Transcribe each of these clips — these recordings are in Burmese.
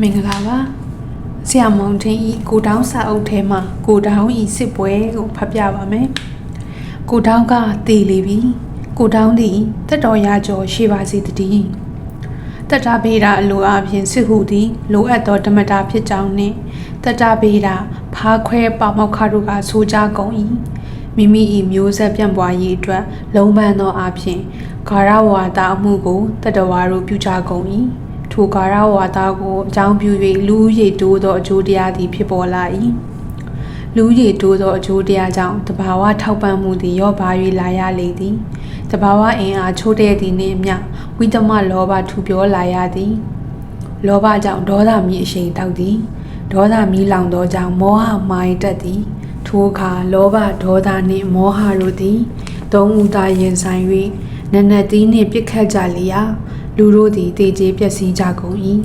မင်္ဂလာပါဆရာမောင်ထင်းဤကိုတောင်းစာအုပ်ထဲမှာကိုတောင်းဤစစ်ပွဲကိုဖတ်ပြပါမယ်ကိုတောင်းကတည်လေပြီကိုတောင်းသည်တက်တော်ရာကျော်ရှိပါစေတည်းတတဗေဒအလိုအပြင်စစ်ဟုသည် လိုအပ်သောဓမ္မတာဖြစ်ကြောင်းနှင့်တတဗေဒဖားခွဲပါမောက်ခတို့ကဆိုကြကုန်၏မိမိ၏မျိုးဆက်ပြန့်ပွားရေးအတွက် လုံးပန်းသောအပြင်ဂါရဝါဒအမှုကိုတတဝါတို့ပြုကြကုန်၏ ထိုကာရဝါဒကိုအကြောင်းပြု၍လူရည်တိုးသောအကျိုးတရားသည်ဖြစ်ပေါ်လာ၏လူရည်တိုးသောအကျိုးတရားကြောင့်တဘာဝထောက်ပံ့မှုသည်ရော့ပါ၍လာရလေသည်တဘာဝအင်အားချိုးတဲ့သည်နှင့်အမျှဝိတမလောဘထူပြောလာရသည်လောဘကြောင့်ဒေါသမီးအရှိန်တောက်သည်ဒေါသမီးလောင်သောကြောင့်မောဟမာယတက်သည်ထိုအခါလောဘဒေါသနှင့်မောဟတို့သည်သုံးဦးသာရင်ဆိုင်၍နနတ်သီးနှင့်ပြစ်ခတ်ကြလျာ လူတို့သည်တေကျေပျက်စီးကြကုန်၏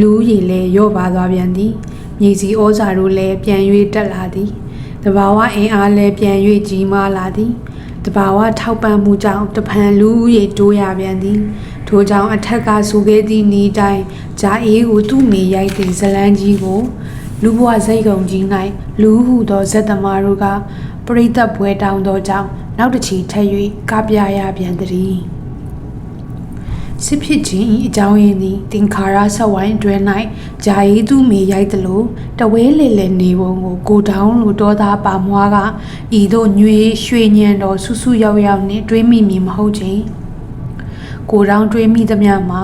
လူရည်လည်းရော့ပါသွားပြန်သည်မြေစီဩဇာတို့လည်းပြန်၍တက်လာသည်တဘာဝအင်အားလည်းပြန်၍ကြီးမားလာသည်တဘာဝထောက်ပံ့မှုကြောင့်တဖန်လူရည်တိုးရပြန်သည်ထိုကြောင့်အထက်ကဆိုခဲ့သည့်ဤတိုင်းဂျာအေးကိုသူ့မိရိုက်သည့်ဇလန်းကြီးကို လူဘဝစိတ်ကုန်ကြီး၌လူဟုသောဇက်သမားတို့ကပရိသတ်ပွဲတောင်းသောကြောင့်နောက်တစ်ချီထက်၍ကပြရပြန်သည် စစ်ဖြစ်ခြင်းအကြောင်းရင်းသည်တင်ခါရဆက်ဝိုင်းအတွင်း၌ဂျာရီသူမေရိုက်သလိုတဝဲလေလေနေပုံကိုကိုတောင်းလိုတောသားပါမွားကဤသို့ညွေရွှေညံတော်ဆူဆူရောက်ရောက်နှင့်တွေးမိမည်မဟုတ်ခြင်းကိုတောင်းတွေးမိသမျှမှာ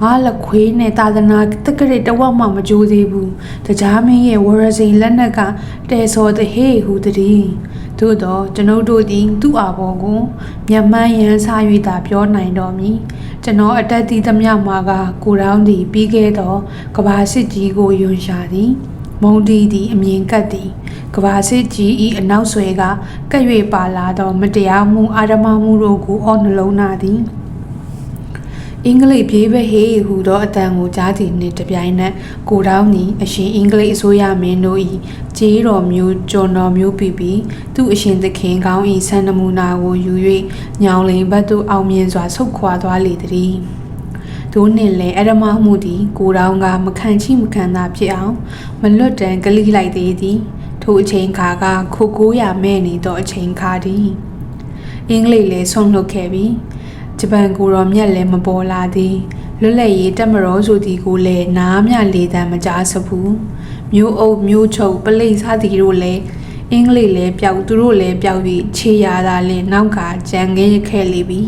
ငါလက်ခွေးနဲ့သာသနာတက္ကရာတဝက်မှမကြိုးသေးဘူးတကြားမင်းရဲ့ဝရစိန်လက်နက်ကတဲစောတဟေဟူတည်း သို့တော့ကျွန်ုပ်တို့သည် သူ့အာဘောကိုမျက်မှန်းရန်စား၍သာပြောနိုင်တော်မူကျွန်တော်အတက်သီးသမျှမှာကကိုရောင်းသည်ပြီးခဲ့သောကဘာစစ်ကြီးကိုယွန်ရှာသည် မုံတီသည်အမြင်ကပ်သည်ကဘာစစ်ကြီးဤအနောက်ဆွဲကကပ်၍ပါလာသော မတရားမှုအာရမမှုတို့ကိုအော်နှလုံးနာသည် အင်္ဂလိပ်ပြေးပဲဟေးဟူသောအတန်ကိုကြားသည်နှင့်တပြိုင်နက်ကိုတောင်းသည်အရှင်အင်္ဂလိပ်အစိုးရမင်းတို့၏ကျေးတော်မျိုးကျွန်တော်မျိုးပြပြီးသူ့အရှင်သခင်ကောင်း၏ဆန္ဒမူနာကိုယူ၍ညောင်လိန်ဘတ်သို့အောင်မြင်စွာဆုတ်ခွာသွားလေသည်ဒို့နှင့်လည်းအရမမှုသည်ကိုတောင်းကမခံချိမခံသာဖြစ်အောင်မလွတ်တန်ကလိလိုက်သေးသည်ထိုအချိန်ခါကခိုကိုးရမဲ့နေသောအချိန်ခါသည်အင်္ဂလိပ်လည်းဆုံးလွတ်ခဲ့ပြီး ဂျပန်ကိုရောမြက်လည်းမပေါ်လာသည်လွတ်လပ်ရေးတက်မတော်ဆိုသည်ကိုလည်းနားမြလေတံမကြားစဘူးမျိုးအုပ်မျိုးချုပ်ပလိတ်စားသည်တို့လည်းအင်္ဂလိပ်လည်းပျောက်သူတို့လည်းပျောက်ပြီးခြေရတာလည်းနောက်ကကြံခဲ့ခဲ့လေပြီ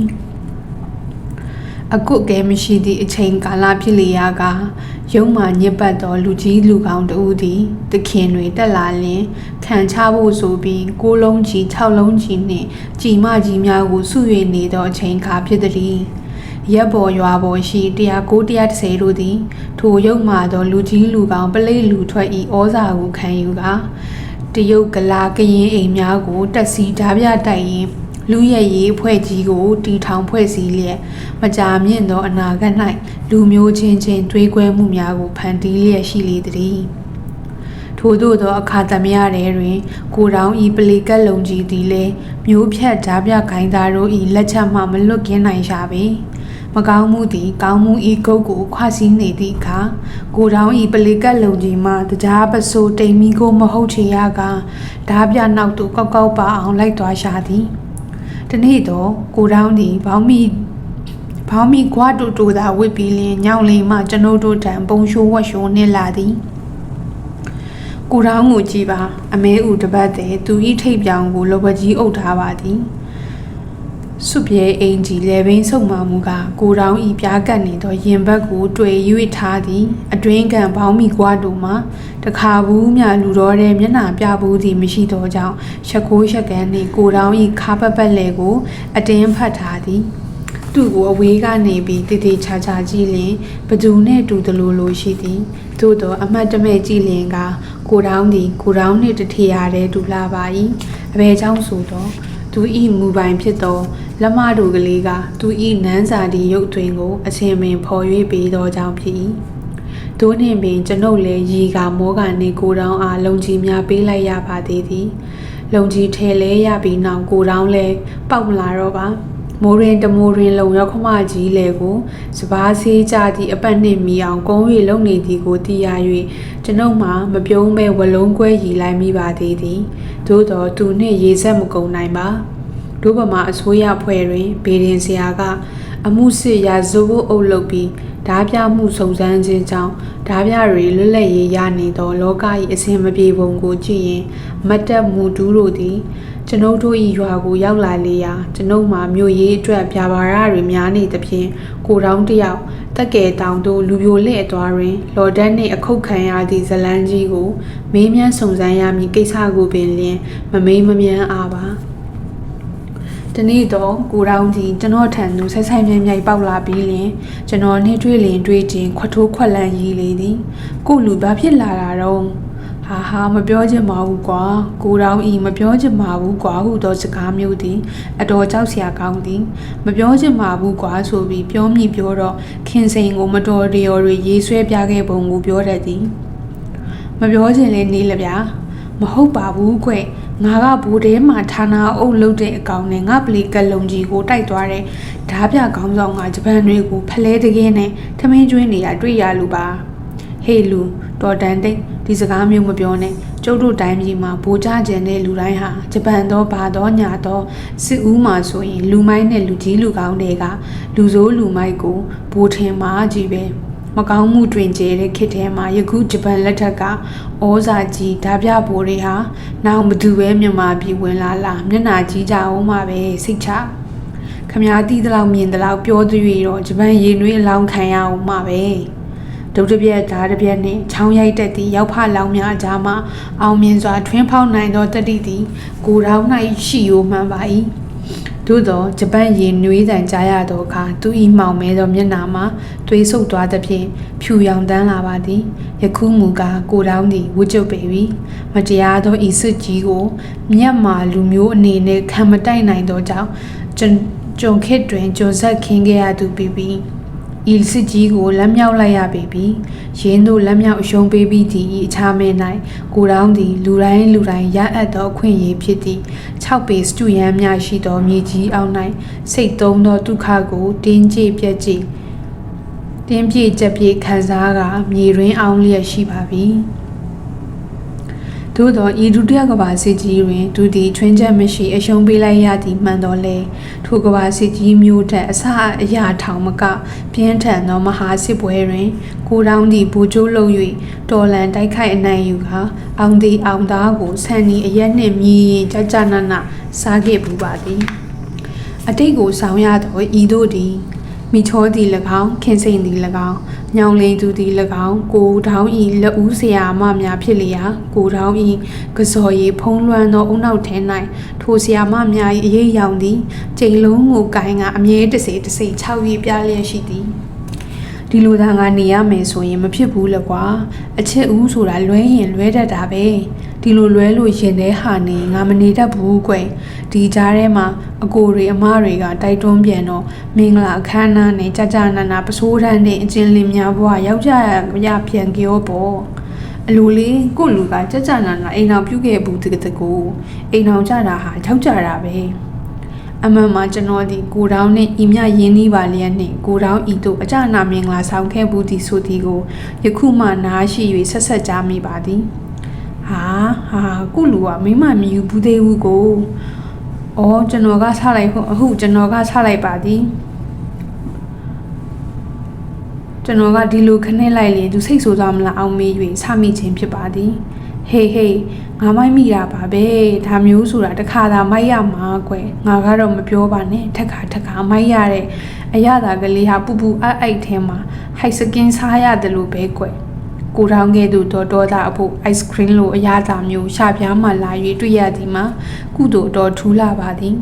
အကုတ်ကဲမရှိသည့်အချိန်ကာလဖြစ်လျာကရုံမှညစ်ပတ်သောလူကြီးလူကောင်းတို့သည်တခင်တွေတက်လာလင်ခံချဖို့ဆိုပြီးကိုးလုံးကြီး၆လုံးကြီးနှင့်ကြည်မကြီးများကိုစု၍နေသောအချိန်ခါဖြစ်သည်ရက်ပေါ်ရွာပေါ်ရှိ109 130တို့သည် ထိုရုံမှသောလူကြီးလူကောင်းပလိတ်လူထွက်ဤဩဇာကိုခံယူကာတရုတ်ကလာကရင်အိမ်များကိုတက်စီဓာပြတိုက်ရင် လူရရေးအဖွဲ့ကြီးကိုတီထောင်ဖွဲ့စည်းလျက်မကြာမြင့်သောအနာဂတ်၌လူမျိုးချင်းချင်းတွေးကွဲမှုများကိုဖန်တီးလျက်ရှိလေသည်ထို့သောသောအခါသမယတွေတွင် ကိုတောင်ဤပလီကက်လုံးကြီးသည်လည်းမျိုးဖြတ်ဓာပြခိုင်းသားတို့ဤလက်ချက်မှမလွတ်ကင်းနိုင်ရှာပေမကောင်းမှုသည်ကောင်းမှုဤဂုတ်ကိုခွစည်းနေသည့်အခါကိုတောင်ဤပလီကက်လုံးကြီးမှတရားပစိုးတိမ်မီကိုမဟုတ်ချေရကဓာပြနောက်သို့ကောက်ကောက်ပါအောင်လိုက်သွားရှာသည် တနေ့တော့ကိုတောင်းသည်ဘောင်းမီဘောင်းမီကွာတူတူသာဝစ်ပြီးလင်းညောင်လိမ်မှကျွန်ုပ်တို့တံပုံရှိုးဝက်ရှိုးနှင့်လာသည်ကိုတောင်းကိုကြည်ပါအမဲဥတပတ်တဲ့သူဤထိတ်ပြောင်ကိုလောဘကြီးအုပ်ထားပါသည် စုပြေအင်ကြီးလေဘင်းဆုံမှမူကကိုတောင်းဤပြားကပ်နေသောရင်ဘတ်ကိုတွေ့၍ထားသည် အတွင်းကန်ဘောင်းမီကွာတို့မှတခါဘူးမြလူတော်တဲ့မျက်နှာပြဘူးသည်မရှိသောကြောင့်ရှကိုးရှကန်နှင့်ကိုတောင်းဤခါပပတ်လေကို အတင်းဖတ်ထားသည်သူ့ကိုအဝေးကနေပြီးတည်တည်ချာချာကြည့်လင်ဘသူနဲ့တူတလို့လို့ရှိသည်သို့တော့အမတ်တမဲ့ကြည့်လင်ကကိုတောင်းသည်ကိုတောင်းနှင့်တထေရတဲ့ဒူလာပါ၏အဘယ်ကြောင့်ဆိုတော့ သူဤမူပိုင်ဖြစ်သောလက်မတို့ကလေးကသူဤနန်းစာဒီရုပ်တွင်ကိုအချင်းပင်ဖော်၍ပေးသောကြောင့်ဖြစ်၏ဒိုးနှင့်ပင်ကျွန်ုပ်လည်းရီကမောကနေကိုတောင်းအားလုံကြီးများပေးလိုက်ရပါသေးသည် လုံကြီးထဲလဲရပြီးနောက်ကိုတောင်းလဲပောက်မလာတော့ပါ မိုးရင်တမိုးရင်လုံရောက်ခမကြီးလေကိုစပားဆေးကြသည့်အပတ်နှင့်မီအောင်ကုန်း၍လုံနေသည်ကိုသိရ၍ကျွန်ုပ်မှမပြုံးမဲ့ဝလုံးကွဲရီလိုက်မိပါသေးသည်သို့တော်သူနှင့်ရေဆက်မကုန်နိုင်ပါဒုဗမာအစိုးရဖွဲ့တွင်ဗေဒင်ဆရာက အမှုစစ်ရာဇဝတ်အုပ်လုပ်ပြီးဓာပြမှုစုံစမ်းခြင်းကြောင့်ဓာပြတွေလွတ်လပ်ရေးရနေသောလောက၏အစဉ်မပြေပုံကိုကြည့်ရင်မတ်တက်မူတူးတို့သည်ကျွန်ုပ်တို့၏ရွာကိုရောက်လာလေရာကျွန်ုပ်မှာမြို့ရေးအတွက်ပြပါရတွေများနေသဖြင့်ကိုတောင်းတယောက်တက်ကဲတောင်တို့လူပြိုလက်အသွားတွင်လော်ဒန်နှင့်အခုတ်ခံရသည့်ဇလန်းကြီးကိုမေးမြန်းစုံစမ်းရမည့်ကိစ္စကိုပင်လျင်မမေးမမြန်းအားပါ တနေ့တော့ကိုတောင်းကြီးကျွန်တော်ထံသို့ဆက်ဆိုင်မြိုင်မြိုင်ပေါက်လာပြီးလျင်ကျွန်တော်နှိတွေ့လင်တွေ့ချင်းခွတ်ထိုးခွက်လန့်ရီလေသည်ကိုလူဘာဖြစ်လာတာတော့ဟာဟာမပြောချင်ပါဘူးကွာကိုတောင်းဤမပြောချင်ပါဘူးကွာဟုသောစကားမျိုးသည်အတော်ကြောက်စရာကောင်းသည်မပြောချင်ပါဘူးကွာဆိုပြီးပြောမိပြောတော့ခင်စိန်ကိုမတော်တရော်တွေရေးဆွဲပြခဲ့ပုံကိုပြောတတ်သည်မပြောချင်လေနေလဗျာ မဟုတ်ပါဘူးကွငါကဘူထဲမှာဌာနာအုပ်လုပ်တဲ့အကောင်နဲ့ငါပလီကလုံကြီးကိုတိုက်သွားတဲ့ဓာပြခေါင်းဆောင်ကဂျပန်တွေကိုဖလဲတကင်းနဲ့ထမင်းကျွင်းနေတာတွေ့ရလူပါဟေးလူတော်တန်တိတ်ဒီစကားမျိုးမပြောနဲ့ကျုပ်တို့တိုင်းပြည်မှာဗိုလ်ကြကျန်တဲ့လူတိုင်းဟာဂျပန်တော့ဘာတော့ညာတော့စစ်ဦးမှာဆိုရင် လူမိုင်းနဲ့လူကြီးလူကောင်းတွေကလူဆိုးလူမိုက်ကိုဗိုလ်ထင်မှာကြီးပဲ မကောင်းမှုတွင်ကျဲတဲ့ခေတ်ထဲမှာယခုဂျပန်လက်ထက်ကဩဇာကြီးဓာပြဘိုးတွေဟာနောက်ဘသူပဲမြန်မာပြည်ဝင်လာလာမျက်နာကြီးကြအောင်မှာပဲစိတ်ချခမားတီးတလောက်မြင်တလောက်ပြောသွေးတော့ဂျပန်ရေနွေးအလောင်းခံရအောင်မှာပဲဒုတ်တပြက်ဓာတပြက်နှင့်ချောင်းရိုက်တက်သည့်ရောက်ဖလောင်များအကြားမှာအောင်မြင်စွာထွင်းဖောက်နိုင်သောတတိသည်ကိုယ်တော်၌ရှိယိုမှန်ပါ၏ သို့သောဂျပန်ရေနွေးတန်ကြားရသောအခါသူ၏မှောင်မဲသောမျက်နှာမှာသွေးဆုပ်သွားသဖြင့်ဖြူရောင်တန်းလာပါသည်ယခုမူကားကိုတောင်းသည်ဝှကျုပ်ပေပြီမတရားသောဤစစ်ကြီးကိုမြတ်မာလူမျိုးအနေနဲ့ခံမတိုက်နိုင်သောကြောင့်ကျွန်ခစ်တွင်ကြုံဆက်ခင်းခဲ့ရသူပြီးပြီး ဤစစ်ကြီးကိုလက်မြောက်လိုက်ရပေပြီရင်းတို့လက်မြောက်အရှုံးပေးပြီးသည့်အခြားမဲ၌ကိုတောင်းသည်လူတိုင်းလူတိုင်းရအပ်သောအခွင့်အရေးဖြစ်သည့်6ပေစတူရန်များရှိသောမြေကြီးအောက်၌စိတ်သုံးသောဒုက္ခကိုတင်းကြပ်ပြက်ကြည့်တင်းပြေကြက်ပြေခံစားကမြေရင်းအောင်လျက်ရှိပါပြီ သို့သောဤဒုတိယကဘာစစ်ကြီးတွင်ဒုတိချွင်းချက်မရှိအရှုံးပေးလိုက်ရသည်မှန်တော်လဲထိုကဘာစစ်ကြီးမျိုးထက်အစအရာထောင်မကပြင်းထန်သောမဟာစစ်ပွဲတွင်ကိုတောင်းသည့်ဘူကျိုးလုံ၍တော်လန်တိုက်ခိုက်အနိုင်ယူကာအောင်သည်အောင်သားကိုဆန်နီအရက်နှင့်မြည်ရင်ကြကြနနစားခဲ့ပူပါသည်အတိတ်ကိုဆောင်ရသောဤတို့သည် မိချောသည်၎င်းခင်စိန်သည်၎င်းညောင်လင်းသူသည်၎င်းကိုထောင်းဤလက်ဦးဆရာမများဖြစ်လျာကိုထောင်းဤကစော်ရီဖုံးလွှမ်းသောအုံနောက်ထဲ၌ထိုဆရာမများ၏အရေးရောင်သည်ကျိန်လုံးကိုကိုင်းကအမြဲတစေတစိ6ရီပြလျက်ရှိသည်ဒီလိုသာငါနေရမယ်ဆိုရင်မဖြစ်ဘူးလေကွာအချစ်ဦးဆိုတာလွဲရင်လွဲတတ်တာပဲ ဒီလိုလွဲလို့ရင်ထဲဟာနေငါမနေတတ်ဘူးကွယ်ဒီကြားထဲမှာအကိုတွေအမတွေကတိုက်တွန်းပြန်တော့မင်္ဂလာအခမ်းအနားနဲ့ကြကြနာနာပစိုးတန်းတဲ့အကျဉ်းလင်းများဘွားယောက်ျားရပြန်ကြောပေါ့အလိုလေးကိုလူကကြကြနာနာအိမ်အောင်ပြုတ်ခဲ့ဘူးတကတကိုအိမ်အောင်ကြတာဟာထောက်ကြတာပဲအမှန်မှာကျွန်တော်ဒီကိုတောင်းနဲ့ဤမြရင်းနှီးပါလျက်နှင့်ကိုတောင်းဤတို့အကြနာမင်္ဂလာဆောင်ခဲ့ဘူးသည်ဆိုသည်ကိုယခုမှနားရှိ၍ဆက်ဆက်ကြားမိပါသည် ဟာဟာကုလူကမိမမယူဘူးသေးဘူးကို။အော်ကျွန်တော်ကဆလိုက်ဟုတ်အခုကျွန်တော်ကဆလိုက်ပါသည်။ကျွန်တော်ကဒီလိုခနဲ့လိုက်လေသူစိတ်ဆိုးသွားမလားအောင်မေး၍ဆမိခြင်းဖြစ်ပါသည်။ဟေးဟေးငါမိုက်မိတာပါပဲ။ဒါမျိုးဆိုတာတခါသာမိုက်ရမှာကွယ်။ငါကတော့မပြောပါနဲ့ထက်ခါထက်ခါမိုက်ရတဲ့အရသာကလေးဟာပူပူအိုက်အိုက်ထဲမှာဟိုက်စကင်စားရတယ်လို့ပဲကွယ်။ ကိုထောင်းခဲ့သူတော်တော်သားအဖို့ ice cream လိုအရသာမျိုးရှာပြားမှလာ၍တွေ့ရသည်မှာကုသိုလ်တော်ထူးလာပါသည်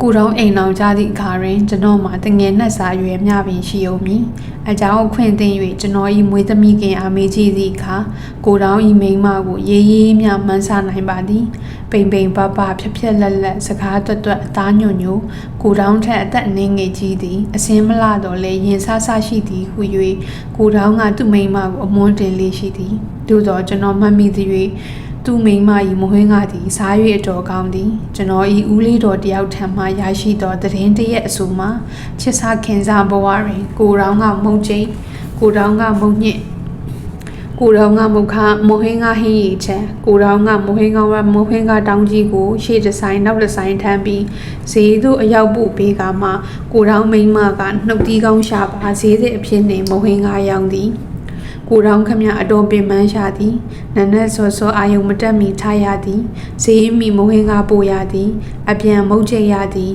ကိုတောင်းအိမ်အောင်ကြသည့်အခါတွင်ကျွန်တော်မှာတငယ်နှက်စာရွယ်မျှပင်ရှိုံမည်အကြောင်းအခွင့်အသင်၍ကျွန်တော်၏မွေးသမီးခင်အားမေးကြည့်သည့်အခါကိုတောင်း၏မိန်းမကိုရေးရေးမျှမှန်းဆနိုင်ပါသည်ပိန်ပိန်ပပဖြက်ဖြက်လက်လက်စကားတွတ်တွတ်အသားညွညိုကိုတောင်းထက်အသက်အနည်းငယ်ကြီးသည်အစင်းမလာတော့လဲရင်ဆဆရှိသည်ဟု၍ကိုတောင်းကသူ့မိန်းမကိုအမွန်းတင်လေးရှိသည်သို့သောကျွန်တော်မှတ်မိသည်၍ သူ့မိန်းမကြီးမဟွင်းကသည်စား၍အတော်ကောင်းသည်ကျွန်တော်ဤဦးလေးတော်တယောက်ထံမှရရှိသောသတင်းတရက်အဆိုမှာချစ်စားခင်စားဘဝတွင် ကိုရောင်ကမုံကျိတ်ကိုရောင်ကမုံညစ်ကိုရောင်ကမုခမဟင်းကဟင်းရီချံကိုရောင်ကမဟင်းကဝမဟင်းကတောင်းကြီးကိုရှေ့ဒီဇိုင်းနောက်ဒီဇိုင်းထမ်းပြီးဈေးသို့အရောက်ပို့ပေးကမှကိုရောင်မိန်းမကနှုတ်တီးကောင်းရှာပါဈေးသည့်အဖြစ်နှင့်မဟင်းကရောင်သည် ကိုတောင်ခမအတော်ပင်ပန်းရှာသည်နနက်စောစောအာယုံမတက်မီထားရသည်ဈေးမီမဝင်းကားပို့ရသည် အပြန်မုတ်ချိတ်ရသည်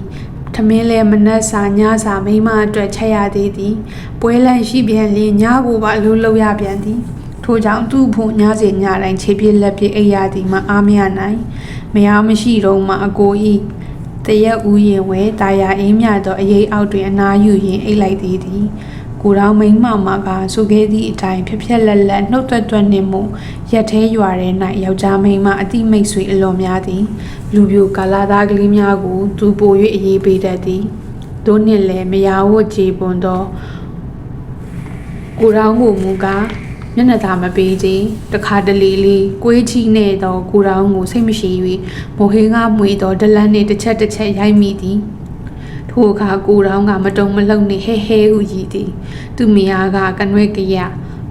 ထမင်းလဲမနက်စာညစာမိမအတွက်ချက်ရသေးသည်ပွဲလန့်ရှိပြန်လျင်ညကိုပါအလုံးလုံးရပြန်သည်ထို့ကြောင့်သူ့ဖို့ညစီညတိုင်းခြေပြက်လက်ပြက်အိပ်ရသည်မအားမရနိုင်မယားမရှိတော့မှအကိုဤတရက်ဦးရင်ဝဲတာယာအင်းမြသောအရေးအောက်တွင်အနာယူရင်အိတ်လိုက်သေးသည် ကိုတော်မိန်မမကဆိုခဲ့သည့်အတိုင်းဖြက်ဖြက်လက်လက်နှုတ်သက်သွက်နှင့်မူရက်သေးရွာထဲ၌ယောက်ျားမိန်းမအတိမိတ်ဆွေအလွန်များသည် လူပြိုကာလာသားကလေးများကိုသူပို၍အေးပေးတတ်သည်တို့နှင့်လည်းမယားဝတ်ကြည်ပွန်သောကိုတော်ကိုမူကားမျက်နှာသာမပေးခြင်းတခါတလေလေးကွေးချီနေသောကိုတော်ကိုစိတ်မရှိ၍မိုဟင်းကမွေသောဒလန်နှင့်တစ်ချက်တစ်ချက်ရိုက်မိသည် ထိုအခါကိုတောင်းကမတုံမလုံနေဟဲဟဲဟုရည်သည်သူမယားကကနွဲ့ကရ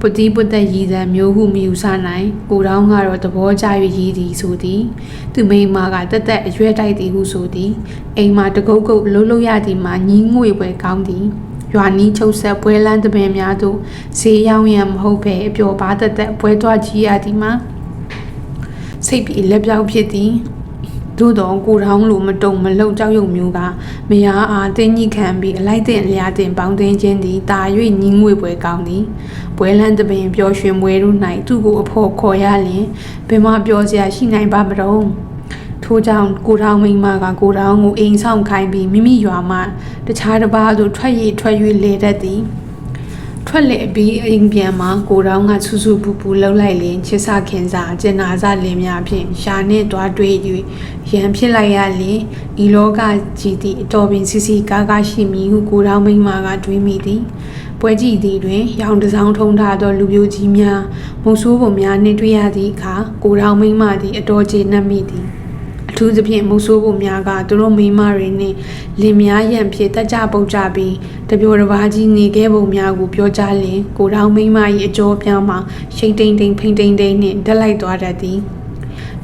ပုတိပုတ်သက်ရည်စံမျိုးဟုမယူဆနိုင်ကိုတောင်းကတော့သဘောကျ၍ရည်သည်ဆိုသည်သူမိန်းမကတက်တက်အရွယ်တိုက်သည်ဟုဆိုသည်အိမ်မှာတကုတ်ကုတ်လှုပ်လှုပ်ရသည်မှာညီးငွေပွဲကောင်းသည်ရွာနီးချုပ်ဆက်ပွဲလန်းတပင်များသို့ဈေးရောင်းရန်မဟုတ်ပဲအပျော်ပါတက်တက်ပွဲသွားကြည့်ရသည်မှာစိတ်ပြေလက်ပြောက်ဖြစ်သည် သို့တော့ကိုထောင်းလိုမတုံမလုံကြောက်ရွံ့မျိုးကမယားအားတင်းကြီးခံပြီးအလိုက်တင်လျာတင်ပေါင်းတင်ခြင်းသည်တာ၍ညီးငွေပွဲကောင်းသည်ပွဲလန်းတပင်ပျော်ရွှင်ပွဲတို့၌သူ့ကိုအဖို့ခေါ်ရလျင်ဘယ်မှပျော်စရာရှိနိုင်ပါမတော့ထို့ကြောင့်ကိုထောင်းမိန်းမကကိုထောင်းကိုအိမ်ဆောင်ခိုင်းပြီးမိမိရွာမှတခြားတစ်ပါးသို့ထွက်ရည်ထွက်၍လေတတ်သည် ထွက်လေပြီးအိမ်ပြန်မှာကိုတောင်းကဆူဆူပူပူလှုပ်လိုက်လင်ချစ်စခင်စားကျင်နာစလင်များဖြင့်ရှာနှင့်တွားတွေ့၍ရန်ဖြစ်လိုက်ရလင်ဤလောကကြီးသည့်အတော်ပင်စီစီကားကားရှိမည်ဟုကိုတောင်းမိန်းမကတွေးမိသည်ပွဲကြည့်သည်တွင်ရောင်တစောင်းထုံထားသောလူပြိုကြီးများမုံဆိုးပုံများနှင့်တွေ့ရသည့်အခါကိုတောင်းမိန်းမသည်အတော်ကျေနပ်မိသည်အ ထူးသဖြင့်မုတ်ဆိုးပုံများကသူတို့မိန်းမတွေနဲ့လင်များရန်ဖြစ်တက်ကြပုတ်ကြပြီးတပြိုတစ်ပါးကြီးနေခဲ့ပုံများကိုပြောကြလင်ကိုတောင်မိန်းမ၏အကျော်ပြောင်းမှာရှိန်တိန်တိန်ဖိန်တိန်တိန်နှင့်တက်လိုက်သွားတတ်သည်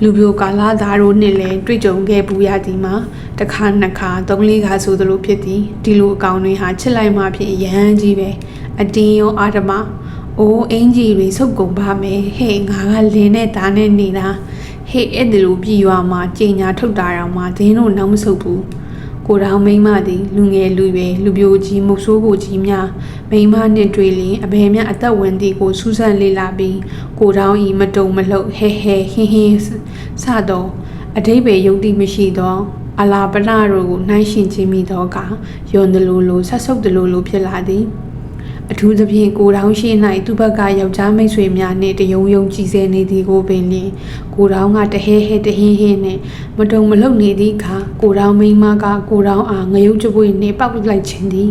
လူပြိုကာလာသားတို့နှင့်လည်းတွေ့ကြုံခဲ့ပူရသည်မှာတစ်ခါနှစ်ခါသုံးလေးခါဆိုသလိုဖြစ်သည်ဒီလိုအကောင်တွေဟာချစ်လိုက်မှဖြစ်ရဟန်းကြီးပဲအတင်းရောအာဓမအိုးအင်ကြီးတွေစုပ်ကုန်ပါမယ်ဟဲ့ငါကလင်းနဲ့သားနဲ့နေတာ ဟေ့အဲ့ဒီလိုပြည်ရွာမှာကြင်ညာထုတ်တာတောင်မှဒင်းတို့နောက်မဆုပ်ဘူးကိုတောင်မိန်းမသည်လူငယ်လူရွယ်လူပြိုကြီးမုတ်ဆိုးကိုကြီးများမိန်းမနှင့်တွေ့လျင်အဘယ်မျှအသက်ဝင်သည်ကိုစူးစမ်းလေ့လာပြီးကိုတောင်ဤမတုံမလှုပ်ဟဲဟဲဟင်းဟင်းစသောအတိဘယ်ယုတ်တိမရှိသောအလာပနာတို့ကိုနှိုင်းရှင်ခြင်းမိသောကယွန်တလူလူဆက်ဆုပ်တလူလူဖြစ်လာသည် အထူးသဖြင့်ကိုတောင်းရှိ၌သူ့ဘက်ကယောက်ျားမိတ်ဆွေများနှင့်တယုံယုံကြည်စဲနေသည်ကိုပင်လျင်ကိုတောင်းကတဟဲဟဲတဟင်းဟင်းနှင့်မတုံမလုံနေသည့်အခါကိုတောင်းမိန်းမကကိုတောင်းအားငရုတ်ကြပွေနှင့်ပောက်လိုက်ခြင်းသည်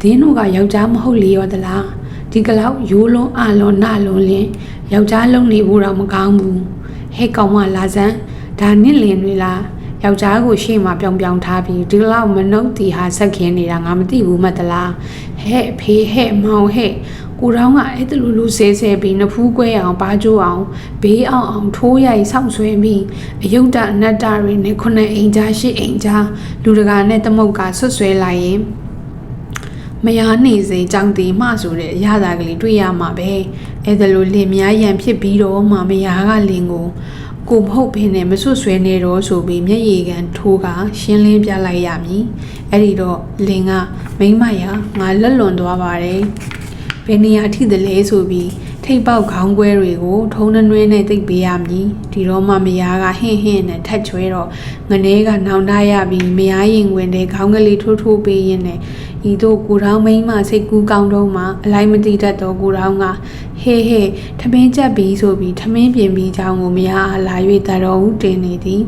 ဒင်းတို့ကယောက်ျားမဟုတ်လေရောသလားဒီကလောက်ရိုးလွန်အလွန်နလွန်လင်ယောက်ျားလုံနေဖို့တော့မကောင်းဘူးဟဲ့ကောင်မလာစမ်းဒါနင့်လင်တွေလား ယောက်ျားကိုရှေ့မှာပြောင်ပြောင်ထားပြီးဒီလောက်မနှုတ်တီဟာဆက်ခင်းနေတာငါမသိဘူးမတ်တလားဟဲ့ဖေးဟဲ့မောင်ဟဲ့ကိုတောင်းကအဲ့တလူလူဆဲဆဲပြီးနဖူးကွဲအောင်ဘာကျိုးအောင်ဘေးအောင်အောင်ထိုးရိုက်ဆောက်ဆွဲပြီးအယုတ်တအနတ္တတွေနဲ့ခုနှစ်အိမ်ကြားရှစ်အိမ်ကြားလူတကာနဲ့တမုတ်ကဆွတ်ဆွဲလိုက်ရင်မယားနေစေကြောင့်တီမှဆိုတဲ့အရာသာကလေးတွေ့ရမှာပဲအဲ့ဒါလိုလင်များရန်ဖြစ်ပြီးတော့မှမယားကလင်ကို ကိုမဟုတ်ဘင်းနဲ့မဆွတ်ဆွဲနေတော့ဆိုပြီးမျက်ရည်ကန်ထိုးကရှင်းလင်းပြလိုက်ရမည်အဲ့ဒီတော့လင်ကမိမရငါလက်လွန်သွားပါတယ်ဘယ်နေရာထိတလဲဆိုပြီး ထိတ်ပေါက်ခေါင်းကွဲတွေကိုထုံးနှွဲနဲ့တိတ်ပေးရမည်ဒီတော့မှမယားကဟင့်ဟင့်နဲ့ထက်ချွဲတော့ငနေကနောင်တရပြီးမယားရင်ဝင်တဲ့ခေါင်းကလေးထိုးထိုးပေးရင်းနဲ့ဤတို့ကိုတောင်းမိန်းမစိတ်ကူးကောင်းတော့မှအလိုက်မတိတတ်တော့ကိုတောင်းကဟေးဟေးထမင်းချက်ပြီးဆိုပြီးထမင်းပြင်ပြီးကြောင်းကိုမယားအားလာ၍တတော်ဦးတင်နေသည်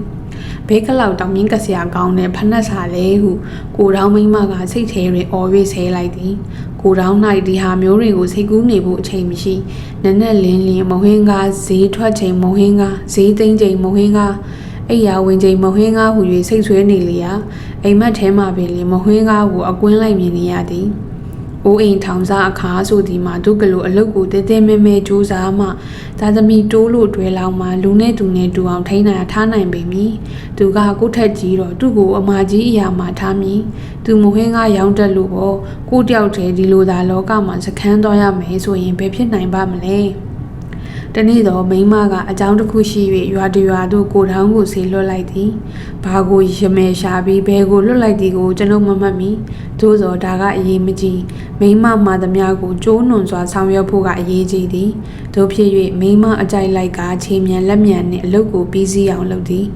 ဘေးကလောက်တောင်မြင်းကစရာကောင်းတဲ့ဖနက်စာလဲဟုကိုတောင်းမိန်းမကစိတ်ထဲတွင်အော်၍ဆဲလိုက်သည် ကိုကိုတောင်း၌ဒီဟာမျိုးတွေကိုစိတ်ကူးနေဖို့အချိန်မရှိနက်နက်လင်းလင်းမဟင်းကားဈေးထွက်ချိန်မဟင်းကားဈေးသိမ်းချိန်မဟင်းကားအိယာဝင်ချိန်မဟင်းကားဟူ၍စိတ်ဆွဲနေလျာအိမ်မက်ထဲမှပင်လင်မဟင်းကားကိုအကွင်းလိုက်မြင်နေရသည် အိုးအိမ်ထောင်စားအခါဆိုဒီမှာဒုကလိုအလုတ်ကိုတဲတဲမဲမဲစူးစားမှသာသမီတိုးလို့တွဲလောင်းမှလူနဲ့သူနဲ့တူအောင်ထိန်းနိုင်ထားနိုင်ပေမည်သူကကိုယ့်ထက်ကြီးတော့သူ့ကိုအမကြီးအရာမှထားမည်သူမဟင်းကားရောင်းတက်လို့ပေါ့ကိုတယောက်တည်းဒီလိုသာလောကမှာစခန်းသွားရမယ်ဆိုရင်ဘယ်ဖြစ်နိုင်ပါမလဲ တနေ့တော့မိန်းမကအကြောင်းတစ်ခုရှိ၍ရွာတရွာသို့ကိုထောင်းကိုဆေလွတ်လိုက်သည်ဘာကိုရမဲရှာပြီးဘဲကိုလွတ်လိုက်သည်ကိုကျွန်ုပ်မမှတ်မိသို့သောဒါကအရေးမကြီးမိန်းမမှာသမျှကိုကျိုးနွန်စွာဆောင်ရွက်ဖို့ကအရေးကြီးသည်တို့ဖြစ်၍မိန်းမအကြိုက်လိုက်ကခြေမြန်လက်မြန်နှင့်အလုတ်ကိုပြီးစီးအောင်လုပ်သည်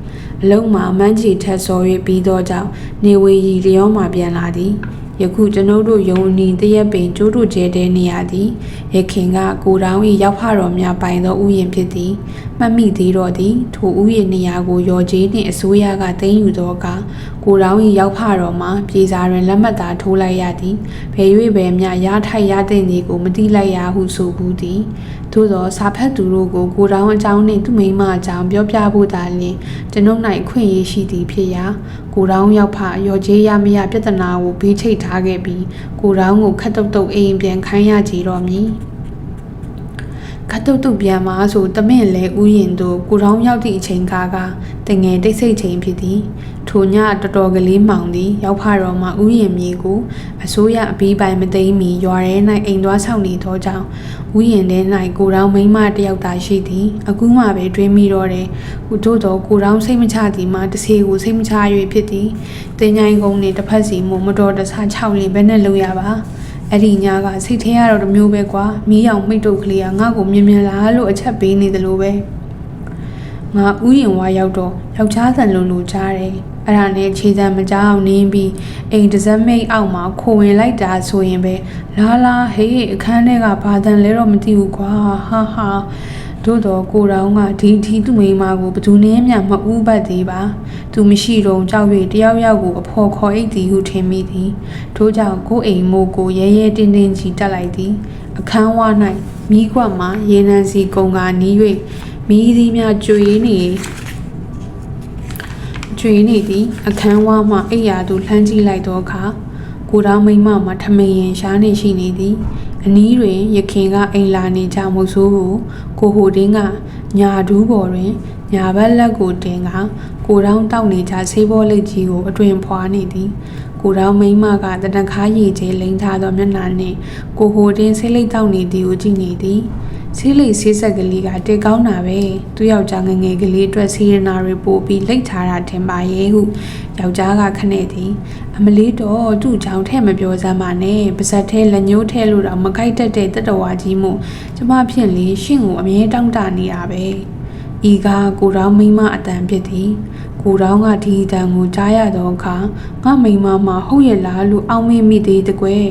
အလုတ်မှာအမန်းချီထက်စော်၍ပြီးသောကြောင့်နေဝေရီတရောမှပြန်လာသည် ယခုကျွန်ုပ်တို့ယုံနီတရက်ပင်ကျိုးတို့ကျဲတဲ့နေရသည်ရခင်ကကိုတောင်း၏ရောက်ဖတော်များပိုင်သောဥယျာဉ်ဖြစ်သည် မှတ်မိသေးတော့သည်ထိုဥယျာဉ်နေရာကိုရော်ကျေးနှင့်အစိုးရကသိမ်းယူသောအခါကိုတောင်း၏ရောက်ဖတော်မှာပြည်စာတွင်လက်မှတ်သာထိုးလိုက်ရသည်ဘယ်၍ဘယ်မျှရထိုက်ရတဲ့နေကိုမတိလိုက်ရဟုဆိုဘူးသည်သို့သောစာဖတ်သူတို့ကိုကိုတောင်းအကြောင်းနှင့်သူမိမအကြောင်းပြောပြဖို့သာလျှင်ကျွန်ုပ်၌အခွင့်အရေးရှိသည်ဖြစ်ရာကိုတောင်းရောက်ဖရော်ကျေးရမရပြဿနာကိုဘေးချိတ်ထားခဲ့ပြီးကိုတောင်းကိုခတ်တုတ်တုတ်အိမ်ပြန်ခိုင်းရကြတော့မည် ခတ်တုတ်တုတ်ပြန်มาဆိုတမင့်လဲဥယျင်တို့ကိုတောင်းရောက်သည့်အချိန်ကားကတငယ်တိတ်ဆိတ်ချိန်ဖြစ်သည်ထိုညတော်တော်ကလေးမှောင်သည်ရောက်ဖတော်မှာဥယျင်မြေကိုအစိုးရအပြီးပိုင်မသိမ်းမီရွာထဲ၌အိမ်သွားဆောင်နေသောကြောင့်ဥယျင်ထဲ၌ကိုတောင်းမိန်းမတယောက်သာရှိသည်အခုမှပဲတွေးမိတော့တယ်ကုသို့တော်ကိုတောင်းစိတ်မချသည်မှာတစေကိုစိတ်မချ၍ဖြစ်သည်တင်ញိုင်းကုန်းနှင့်တစ်ဖက်စီမှမတော်တဆ6လီဘယ်နဲ့လုပ်ရပါ အဲ့ဒီညကစိတ်ထဲရတော့တမျိုးပဲကွာမီးရောင်မိတ်တုတ်ကလေးကငါ့ကိုမြင်မြင်လားလို့အချက်ပေးနေတယ်လို့ပဲငါဥယျင်ဝါရောက်တော့ယောက်ျားဆန်လုံလူကြားတယ်အဲ့ဒါနဲ့ခြေစံမကြောက်နင်းပြီးအိမ်တစ်စက်မိတ်အောက်မှာခိုဝင်လိုက်တာဆိုရင်ပဲလာလာဟေးအခန်းထဲကဘာတန်လဲတော့မသိဘူးကွာဟာဟာ တို့တော့ကိုတောင်ကဒီဒီသူ့မိန်းမကိုဘသူနည်းမြမဥပတ်သေးပါသူမရှိတော့ကြောက်၍တယောက်ယောက်ကိုအဖော်ခေါ်အိတ်သည်ဟုထင်မိသည်ထို့ကြောင့်ကိုအိမ်မိုးကိုရဲရဲတင်းတင်းကြီးတက်လိုက်သည်အခန်းဝ၌မိကွက်မှာရေနံစီကုံကနီး၍မိသီးများကြွေနေကြွေနေသည်အခန်းဝမှအိယာသို့လှမ်းကြည့်လိုက်သောအခါကိုတောင်မိမမှထမင်ရင်ရှားနေရှိနေသည် အနီးတွင်ရခင်ကအိမ်လာနေကြမုတ်ဆိုးကိုကိုဟိုတင်းကညာဒူးပေါ်တွင်ညာဘက်လက်ကိုတင်ကကိုတောင်တောက်နေကြဆေးဘောလိတ်ကြီးကိုအတွင်ဖွာနေသည်ကိုတောင်မိမကတနခါရည်ကျဲလိန်ထားသောမျက်နှာနှင့်ကိုဟိုတင်းဆေးလိတ်တောက်နေသည်ကိုကြည့်နေသည် ဆေးလိတ်ဆေးဆက်ကလေးကတေကောင်းတာပဲသူယောက်ျားငယ်ငယ်ကလေးအတွက်ဆေးရနာတွေပို့ပြီးလိတ်ထားတာထင်ပါရဲ့ဟုယောက်ျားကခနဲ့သည်အမလေးတော့သူ့ကြောင့်ထဲ့မပြောစမ်းပါနဲ့ပါဇက်ထဲလက်ညှိုးထဲလို့တော့မခိုက်တတ်တဲ့တတဝါကြီးမို့ကျမဖြစ်လေရှင့်ကိုအမြဲတောင်းတနေတာပဲ ဤကကိုတောင်းမိမအတန်ဖြစ်သည်ကိုတောင်းကဒီအတန်ကိုကြားရသောအခါငါမိမမဟုတ်ရဲ့လားလို့အောက်မေ့မိသေးတကွယ်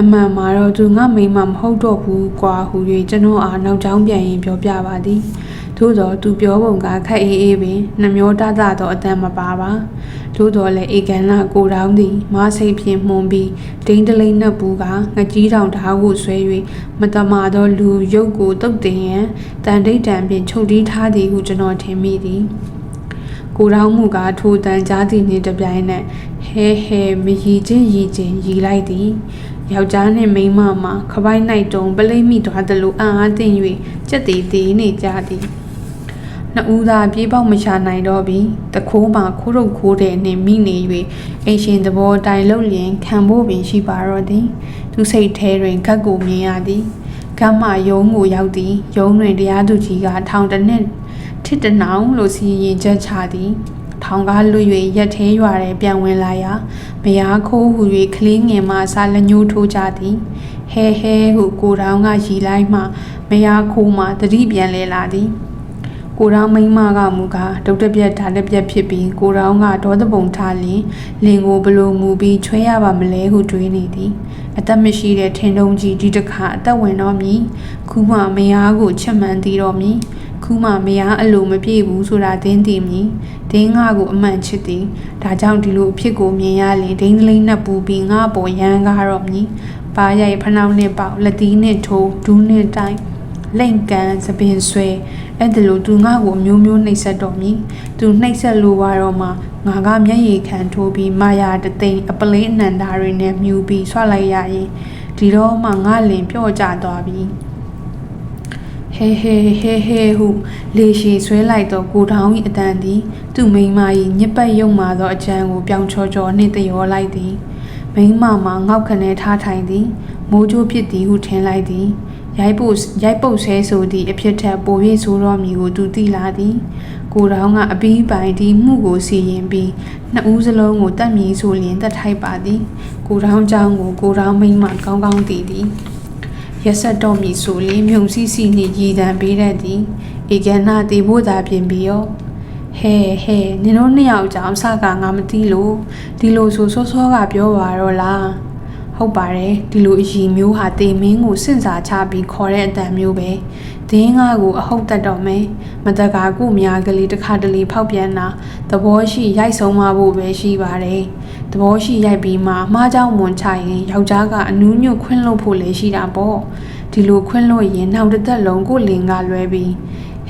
အမှန်မှာတော့သူငါမိမမဟုတ်တော့ဘူးကွာဟူ၍ကျွန်တော်အားနောက်ကျောင်းပြန်ရင်ပြောပြပါသည် သို့တော့သူပြောပုံကခက်အေးအေးပင်နှမျောတတသောအတန်မပါပါသို့တော်လည်းဧကန်လာကိုတောင်းသည်မဆိတ်ဖြင့်မှုန်ပြီးဒိန်းတလိမ့်နှက်ဘူးကငကြီးတောင်ဓာတ်ကိုဆွဲ၍မတမာသောလူရုပ်ကိုတုတ်တင်ရန်တန်ဒိတ်တံဖြင့်ချုပ်တီးထားသည်ဟုကျွန်တော်ထင်မိသည်ကိုတောင်းမှုကထိုတန်ကြားသည်နှင့်တပြိုင်နက်ဟဲဟဲမရီချင်းရီချင်းရီလိုက်သည်ယောက်ျားနှင့်မိန်းမမှာခပိုက်၌တုံပလိမ့်မိသွားသလိုအံ့အားသင့်၍ကြက်သေးသေးနေကြသည် နှစ်ဦးသာပြေးပေါက်မရှာနိုင်တော့ပြီတခိုးမှာခိုးရုပ်ခိုးတဲ့နှင့်မိနေ၍အိမ်ရှင်သဘောတိုင်လုံလျင်ခံဖို့ပင်ရှိပါတော့သည် သူစိတ်ထဲတွင်ဂတ်ကိုမြင်ရသည်ကမ်းမှယုံကိုရောက်သည်ယုံတွင်တရားသူကြီးကထောင်တစ်နှစ်ထစ်တနောင်လို့စီရင်ချက်ချသည်ထောင်ကားလွတ်၍ရက်သေးရွာထဲပြန်ဝင်လာရာမယားခိုးဟူ၍ကလေးငယ်မှစာလက်ညှိုးထိုးကြသည်ဟဲဟဲဟုကိုတောင်ကရီလိုက်မှမယားခိုးမှတတိပြန်လဲလာသည် ကိုရောင်းမိန်းမကမူကားဒုတ်တပြက်ဓာတက်ပြက်ဖြစ်ပြီးကိုရောင်းကဒေါသပုံထားလင်လင်ကိုဘလို့မူပြီးချွဲရပါမလဲဟုတွေးနေသည်အသက်မရှိတဲ့ထင်တုံးကြီးဒီတစ်ခါအသက်ဝင်တော့မည်ခုမှမယားကိုချက်မှန်သေးတော့မည်ခုမှမယားအလိုမပြေဘူးဆိုတာသင်သိမည်ဒင်းငါကိုအမှန်ချစ်သည်ဒါကြောင့်ဒီလိုအဖြစ်ကိုမြင်ရရင်ဒိန်းကလေးနှက်ပူပြီးငါပေါ်ရန်ကားတော့မည်ပါရိုက်ဖနှောင်းနှင့်ပေါက်လက်သီးနှင့်ထိုးဒူးနှင့်တိုင်း လိန်ကန်သပင်ဆွဲအဲ့ဒါလို့သူငါ့ကိုအမျိုးမျိုးနှိပ်စက်တော့မည်သူနှိပ်စက်လိုပါတော့မှငါကမျက်ရည်ခံထိုးပြီးမာယာတသိန်းအပလေးအနန္တာတွေနဲ့မြူပြီးဆွလိုက်ရရင်ဒီတော့မှငါလင်ပြော့ကျသွားပြီဟဲဟဲဟဲဟဲဟုလေရှည်ဆွဲလိုက်တော့ကိုတောင်း၏အတန်သည် သူ့မိန်းမ၏ညစ်ပတ်ယုံမာသောအကြံကိုပြောင်းချောချောနှင့်တရောလိုက်သည်မိန်းမမှာငေါက်ခနဲထားထိုင်သည်မိုးကြိုးဖြစ်သည်ဟုထင်လိုက်သည် ရိုက်ပုတ်ရိုက်ပုတ်ဆဲဆိုသည့်အဖြစ်ထက်ပို၍ဆိုတော်မူကိုသူသိလာသည်ကိုတောင်းကအပီးပိုင်ဒီမှုကိုစီရင်ပြီးနှစ်ဦးစလုံးကိုတတ်မြည်ဆိုလျင်တတ်ထိုက်ပါသည်ကိုတောင်းเจ้าကိုကိုတောင်းမိန်းမကောင်းကောင်းသိသည်ရက်ဆက်တော်မီဆိုလျင်မြုံစီစီနှင့်ရည်တံပေးတတ်သည်ဧကနာတေဖို့သာပြင်ပြီးရောဟဲဟဲနင်တို့နှစ်ယောက်ကြောင့်အစကငါမသိလို့ဒီလိုဆိုစောစောကပြောပါတော့လား ဟုတ်ပါတယ်ဒီလိုအည်မျိုးဟာတေမင်းကိုစင့်စာချပြီးခေါ်တဲ့အတန်မျိုးပဲဒင်းငါကိုအဟုတ်တတ်တော့မယ်မတကာကုများကလေးတစ်ခါတလေဖောက်ပြန်တာသဘောရှိရိုက်ဆုံးမဖို့ပဲရှိပါတယ်သဘောရှိရိုက်ပြီးမှအမှားကြောင့်မွန်ချရင်ယောက်ျားကအနူးညွတ်ခွင့်လို့ဖို့လည်းရှိတာပေါ့ဒီလိုခွင့်လို့ရင်နောက်တစ်သက်လုံးကိုလင်ကလွဲပြီး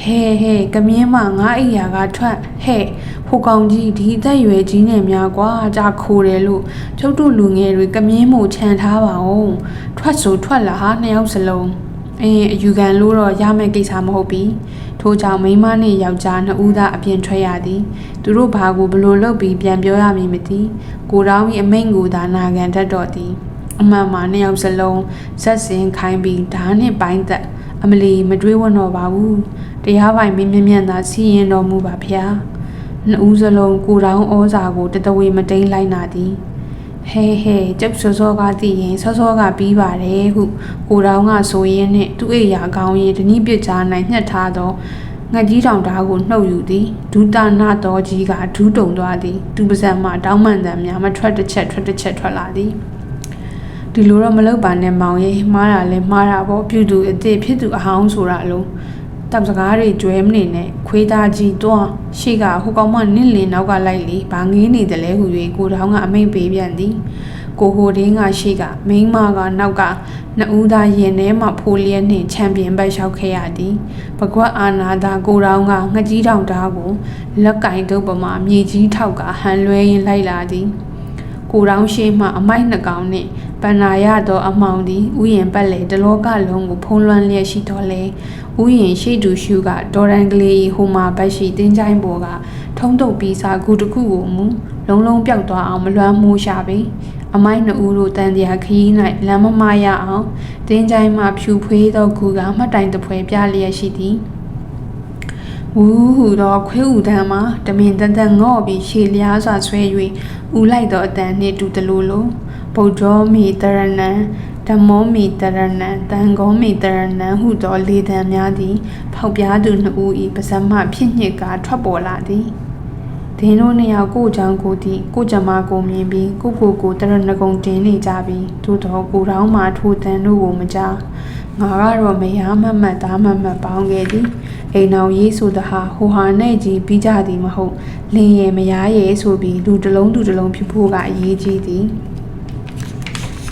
ဟဲဟဲကမြင်းမငါအိယာကထွက်ဟဲ့ဟိုကောင်ကြီးဒီအသက်အရွယ်ကြီးနေများကွာကြာခိုးတယ်လို့ကျုပ်တို့လူငယ်တွေကမြင်းမို့ခြံထားပါအောင်ထွက်ဆိုထွက်လာဟာနှစ်ယောက်စလုံးအင်းအယူခံလို့တော့ရမယ့်ကိစ္စမဟုတ်ပြီထို့ကြောင့်မိန်းမနဲ့ယောက်ျားနှစ်ဦးသာအပြင်ထွက်ရသည်သူတို့ဘာကိုဘလို့လုပ်ပြီးပြန်ပြောရမည်မသိကိုတောင်း၏အမိန့်ကိုသာနာခံတတ်တော်သည်အမှန်မှာနှစ်ယောက်စလုံးဇက်စင်ခိုင်းပြီးဓာတ်နဲ့ပိုင်းသက်အမလီမတွေးဝတော့ပါဘူး တရားပိုင်မင်းမြတ်မြတ်သာစီရင်တော်မူပါဗျာနှစ်ဦးစလုံးကိုတောင်းဩဇာကိုတတဝေမတိန်လိုက်နာသည်ဟဲဟဲကျုပ်စောစောကသိရင်စောစောကပြီးပါတယ်ဟုကိုတောင်းကဆိုရင်းနှင့်သူ့အိယာကောင်းရင်တနည်းပြကြား၌ညှက်ထားသောငါကြီးတောင်ဓားကိုနှုတ်ယူသည်ဒုတနာတော်ကြီးကဒူးတုံသွားသည်သူပါဇက်မှတောင်းမှန်တံများမထွက်တစ်ချက်ထွက်တစ်ချက်ထွက်လာသည်ဒီလိုတော့မလုပ်ပါနဲ့မောင်ရေမှားတာလဲမှားတာပေါ့ပြုသူအစ်စ်ဖြစ်သူအဟောင်းဆိုတာလုံး တပ်စကားတွေကျွဲမနေနဲ့ခွေးသားကြီးတွန်းရှေ့ကဟိုကောင်မနင့်လင်နောက်ကလိုက်လေဘာငေးနေတယ်လဲဟူ၍ကိုတောင်းကအမိတ်ပေးပြန်သည်ကိုဟိုဒင်းကရှေ့ကမိန်းမကနောက်ကနှစ်ဦးသားရင်ထဲမှဖိုးလျက်နှင့်ချန်ပီယံဘက်လျှောက်ခဲ့ရသည်ပကွက်အာနာသာကိုတောင်းကငကြီးတောင်သားကိုလက်ကင်တုပ်ပမာမြေကြီးထောက်ကဟန်လွဲရင်လိုက်လာသည်ကိုတောင်းရှိမှအမိုက်နှကောင်နှင့် ပန္နာရသောအမောင်သည်ဥယျင်ပတ်လေတလောကလုံးကိုဖုံးလွှမ်းလျက်ရှိတော်လဲဥယျင်ရှိတူရှုကဒေါ်ရန်ကလေးဟိုမှာဘက်ရှိတင်းချိုင်းပေါ်ကထုံးတုပ်ပြီးစားကူတစ်ခုကိုမူလုံးလုံးပြောက်သွားအောင်မလွှမ်းမိုးရှာပေအမိုက်နှစ်ဦးတို့တန်တရားခရီး၌လမ်းမမရအောင်တင်းချိုင်းမှဖြူဖွေးသောကူကမှတ်တိုင်တပွဲပြလျက်ရှိသည်ဝူးဟူသောခွေးဥတန်းမှာတမင်တန်တန်ငော့ပြီးရှေလျားစွာဆွဲ၍ဥလိုက်သောအတန်နှင့်တူတလူလို ဗုဒ္ဓမီတရဏံဓမ္မောမီတရဏံတန်ကောမီတရဏံဟုသောလေတံများသည် ဖောက်ပြားသူနှစ်ဦး၏ပါဇက်မှဖြစ်ညစ်ကာထွက်ပေါ်လာသည်ဒင်းတို့နှစ်ယောက်ကိုကြောင့်ကိုသည်ကိုကြမကိုမြင်ပြီးကိုကိုကိုတရဏဂုံတင်နေကြပြီးသို့တော်ကိုတောင်းမှထိုတန်တို့ကိုမကြားငါကတော့မယားမမတ်သားမမတ်ပေါင်းခဲ့သည်အိမ်အောင်ရေးဆိုသဟာဟိုဟာနဲ့ကြီးပြီးကြသည်မဟုတ်လင်းရဲ့မယားရဲ့ဆိုပြီးလူတစ်လုံးသူတစ်လုံးဖြစ်ဖို့ကအရေးကြီးသည်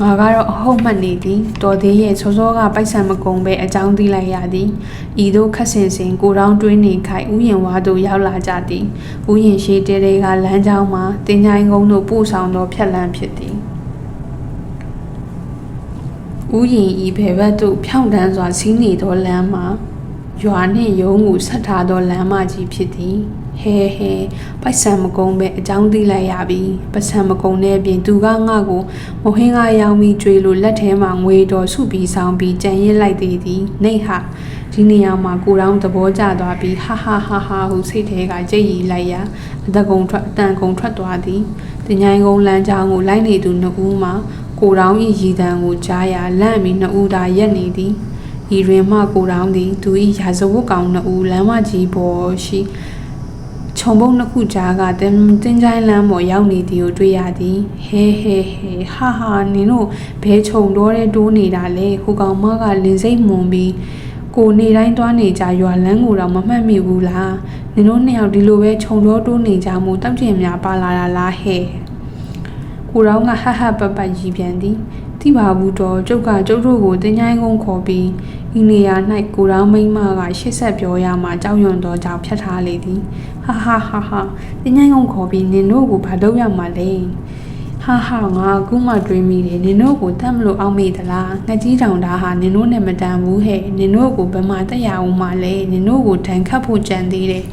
ငါကတော့အဟုတ်မှတ်နေသည်တော်သေးရဲ့စောစောကပိုက်ဆံမကုန်ပဲအကြောင်းသိလိုက်ရသည်ဤသို့ခက်ဆင်ဆင်ကိုတောင်းတွင်းနေခိုက်ဥယျင်ဝါတို့ရောက်လာကြသည်ဥယျင်ရှိတဲတဲကလမ်းကြောင်းမှာတင်ချိုင်းကုန်းတို့ပို့ဆောင်သောဖြတ်လန်းဖြစ်သည်ဥယျင်ဤဘယ်ဘက်သို့ဖြောင့်တန်းစွာစီးနေသောလမ်းမှာရွာနှင့်ရုံးကိုဆက်ထားသောလမ်းမကြီးဖြစ်သည် ဟဲဟဲပိုက်ဆံမကုန်းပဲအကြောင်းသိလိုက်ရပြီပတ်ဆံမကုန်းတဲ့အပြင်သူကငါ့ကိုမဟင်းကားရောင်းပြီးကြွေလို့လက်ထဲမှာငွေတော်စုပြီးဆောင်ပြီးကြံရစ်လိုက်သေးသည်နေဟာဒီနေရာမှာကိုတောင်းသဘောကျသွားပြီးဟာဟာဟာဟာဟုစိတ်ထဲကကြိတ်ရီလိုက်ရာအတကုံထွက်အတန်ကုံထွက်သွားသည်တင်ញိုင်းကုန်းလမ်းကြောင်းကိုလိုက်နေသူနှစ်ဦးမှာကိုတောင်း၏ရည်တံကိုကြားရလန့်ပြီးနှစ်ဦးသာရက်နေသည်ဤတွင်မှကိုတောင်းသည်သူ၏ရာဇဝတ်ကောင်နှစ်ဦးလမ်းမကြီးပေါ်ရှိ ခြုံပုံနှစ်ခုကြားကတင်တင်ချိုင်းလမ်းပေါ်ရောက်နေသည်ကိုတွေ့ရသည်ဟဲဟဲဟဲဟာဟာနင်တို့ဘဲခြုံတော့တဲ့တိုးနေတာလေဟိုကောင်မကလင်စိတ်မွန်ပြီးကိုနေတိုင်းသွားနေကြရွာလန်းကိုတော့မမှတ်မိဘူးလားနင်တို့နှစ်ယောက်ဒီလိုပဲခြုံတော့တိုးနေကြမှုတောက်ကျင်များပါလာတာလားဟဲ့ကိုရောင်းကဟဟပပရည်ပြန်သည် တိပါဘူးတော့ကျုပ်ကကျုပ်တို့ကိုတင်ញိုင်းကုန်းခေါ်ပြီးဤနေရာ၌ကိုတောင်းမိန်းမကရှစ်ဆက်ပြောရမှကြောက်ရွံ့သောကြောင့်ဖြတ်ထားလေသည်ဟာဟာဟာဟာတင်ញိုင်းကုန်းခေါ်ပြီးနင်တို့ကိုဘာလုပ်ရမှာလဲဟာဟာငါအခုမှတွေးမိတယ်နင်တို့ကိုတတ်မလို့အောက်မေ့သလားငကြီးတောင်သားဟာနင်တို့နဲ့မတန်ဘူးဟဲ့နင်တို့ကိုဘယ်မှာတက်ရအောင်မလဲနင်တို့ကိုဒဏ်ခတ်ဖို့ကြံသေးတယ်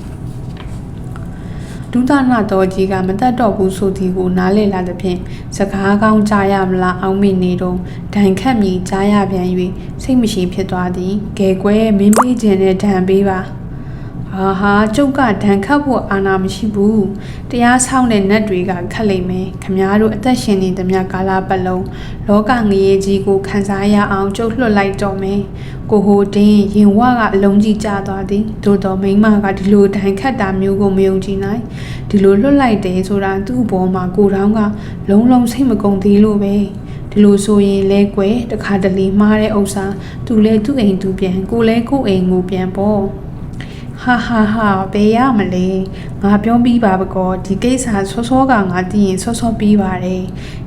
ဒုသနာတော်ကြီးကမတတ်တော့ဘူးဆိုသည်ကိုနားလည်လာသဖြင့်စကားကောင်းကြားရမလားအောင်းမိနေတော့ဒဏ်ခတ်မြည်ကြားရပြန်၍စိတ်မရှိဖြစ်သွားသည်ကဲကွယ်မင်းပေးခြင်းနဲ့ဒဏ်ပေးပါ ဟာဟာကျုပ်ကဒဏ်ခတ်ဖို့အာဏာမရှိဘူးတရားဆောင်တဲ့နတ်တွေကခတ်လိမ့်မယ်ခမားတို့အသက်ရှင်နေသမျှကာလပတ်လုံးလောကငရေကြီးကိုခန်းစားရအောင်ကျုပ်လွှတ်လိုက်တော့မယ်ကိုဟိုတင်းရင်ဝကအလုံးကြီးကျသွားသည်သို့တော်မိန်းမကဒီလိုဒဏ်ခတ်တာမျိုးကိုမယုံကြည်နိုင်ဒီလိုလွတ်လိုက်တယ်ဆိုတာသူ့ဘောမှာကိုတောင်းကလုံးလုံးစိတ်မကုန်သေးလို့ပဲဒီလိုဆိုရင်လဲကွယ်တခါတလေမှားတဲ့ဥစ္စာသူလဲသူ့အိမ်သူပြန်ကိုလဲကိုအိမ်ကိုပြန်ပေါ့ ဟာဟာဟာဘယ်ရမလဲငါပြောပြီးပါပကောဒီကိစ္စဆောစောကငါတည်ရင်ဆောစောပြီးပါတယ်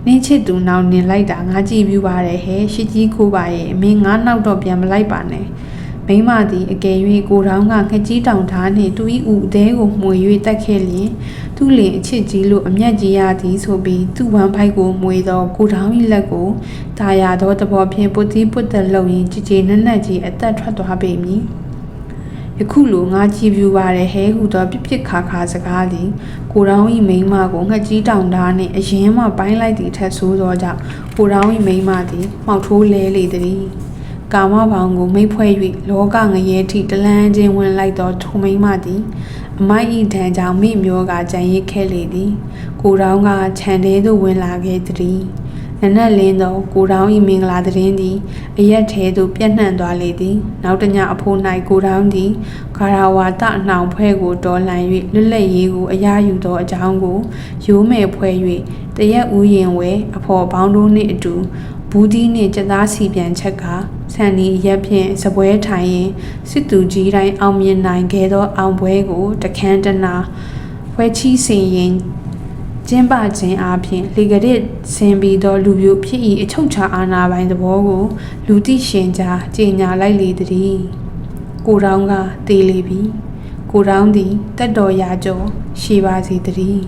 နင်းချစ်သူနောက်နင်လိုက်တာငါကြည့်ပြပါတယ်ဟဲ့ရှစ်ကြီးခိုးပါရဲ့အမင်းငါနောက်တော့ပြန်မလိုက်ပါနဲ့မိမသည်အကယ်၍ကိုတောင်းကငကြီးတောင်သားနှင့်သူ၏ဦးအသေးကိုမှွေ၍တက်ခဲ့လျင်သူလင်အချစ်ကြီးလို့အမျက်ကြီးရသည်ဆိုပြီးသူ့ဝမ်းဖိုက်ကိုမှွေသောကိုတောင်း၏လက်ကိုတာယာသောသဘောဖြင့်ပုတ်တိပုတ်တက်လုံရင်ကြည်ကြည်နက်နက်ကြီးအသက်ထွက်သွားပေမည် ယခုလိုငါကြည်ပြူပါတယ်ဟဲဟုသောပြစ်ပြစ်ခါခါစကားသည်ကိုတောင်း၏မိန်းမကိုငှက်ကြီးတောင်သားနှင့်အရင်မှပိုင်းလိုက်သည့်ထက်ဆိုးသောကြောင့်ကိုတောင်း၏မိန်းမသည်မှောက်ထိုးလဲလေသည်ကာမဘောင်ကိုမိတ်ဖွဲ့၍လောကငရဲထိတလန်းချင်းဝင်လိုက်သောထိုမိန်းမသည်အမိုက်ဤတန်ကြောင့်မိမျိုးကကြံရစ်ခဲ့လေသည်ကိုတောင်းကခြံထဲသို့ဝင်လာခဲ့သည် နနက်လင်းသောကိုတောင်းဤမင်္ဂလာသတင်းသည်အရက်ထဲသို့ပြန့်နှံ့သွားလေသည်နောက်တညအဖိုး၌ကိုတောင်းသည်ဂါရဝါတအနှောင်ဖွဲ့ကိုတော်လှန်၍လွတ်လပ်ရေးကိုအရာယူသောအကြောင်းကိုရိုးမယ်ဖွဲ့၍တရက်ဥယင်ဝဲအဖော်ပေါင်းတို့နှင့်အတူဘူးဒီနှင့်ကြက်သားစီပြန်ချက်ကဆန်ဒီရက်ဖြင့်စပွဲထိုင်ရင်စစ်သူကြီးတိုင်းအောင်မြင်နိုင်ခဲ့သောအောင်ပွဲကိုတခန်းတနာဖွဲချီစင်ရင် ကျင်းပခြင်းအပြင်လေကရစ်ဆင်ပြီးသောလူမျိုးဖြစ်၏အချုပ်ချာအာဏာပိုင်သဘောကို လူသိရှင်ကြားကြေညာလိုက်လေသည်ကိုတောင်းကတေးလေပြီကိုတောင်းသည်တက်တော်ရာကျော်ရှိပါစေတည်း